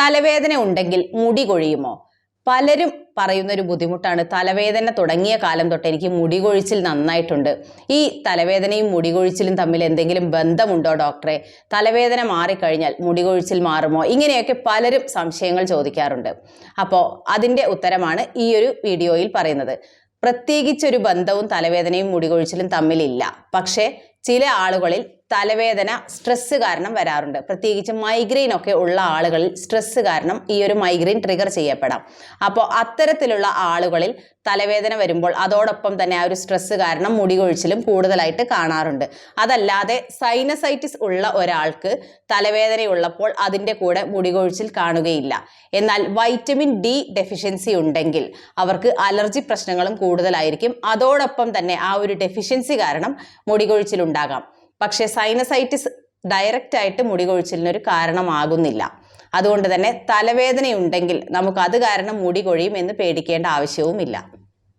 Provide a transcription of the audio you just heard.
തലവേദന ഉണ്ടെങ്കിൽ മുടി കൊഴിയുമോ? പലരും പറയുന്ന ഒരു ബുദ്ധിമുട്ടാണ്. തലവേദന തുടങ്ങിയ കാലം തൊട്ട് എനിക്ക് മുടി കൊഴിച്ചിൽ നന്നായിട്ടുണ്ട്. ഈ തലവേദനയും മുടി കൊഴിച്ചിലും തമ്മിൽ എന്തെങ്കിലും ബന്ധമുണ്ടോ ഡോക്ടറെ? തലവേദന മാറിക്കഴിഞ്ഞാൽ മുടി കൊഴിച്ചിൽ മാറുമോ? ഇങ്ങനെയൊക്കെ പലരും സംശയങ്ങൾ ചോദിക്കാറുണ്ട്. അപ്പോൾ അതിന്റെ ഉത്തരമാണ് ഈ ഒരു വീഡിയോയിൽ പറയുന്നത്. പ്രത്യേകിച്ചൊരു ബന്ധവും തലവേദനയും മുടി കൊഴിച്ചിലും തമ്മിലില്ല. പക്ഷേ ചില ആളുകളിൽ തലവേദന സ്ട്രെസ് കാരണം വരാറുണ്ട്. പ്രത്യേകിച്ച് മൈഗ്രെയിൻ ഒക്കെ ഉള്ള ആളുകളിൽ സ്ട്രെസ് കാരണം ഈ ഒരു മൈഗ്രെയിൻ ട്രിഗർ ചെയ്യപ്പെടാം. അപ്പോൾ അത്തരത്തിലുള്ള ആളുകളിൽ തലവേദന വരുമ്പോൾ അതോടൊപ്പം തന്നെ ആ ഒരു സ്ട്രെസ് കാരണം മുടി കൊഴിച്ചിലും കൂടുതലായിട്ട് കാണാറുണ്ട്. അതല്ലാതെ സൈനസൈറ്റിസ് ഉള്ള ഒരാൾക്ക് തലവേദനയുള്ളപ്പോൾ അതിന്റെ കൂടെ മുടി കൊഴിച്ചിൽ കാണുകയില്ല. എന്നാൽ വൈറ്റമിൻ ഡി ഡെഫിഷ്യൻസി ഉണ്ടെങ്കിൽ അവർക്ക് അലർജി പ്രശ്നങ്ങളും കൂടുതലായിരിക്കും. അതോടൊപ്പം തന്നെ ആ ഒരു ഡെഫിഷ്യൻസി കാരണം മുടി കൊഴിച്ചിലുണ്ടാകാം പക്ഷേ സൈനസൈറ്റിസ് ഡയറക്റ്റ് ആയിട്ട് മുടി കൊഴിച്ചിലിനൊരു കാരണമാകുന്നില്ല. അതുകൊണ്ട് തന്നെ തലവേദനയുണ്ടെങ്കിൽ നമുക്ക് അത് കാരണം മുടി കൊഴിയും എന്ന് പേടിക്കേണ്ട ആവശ്യവുമില്ല.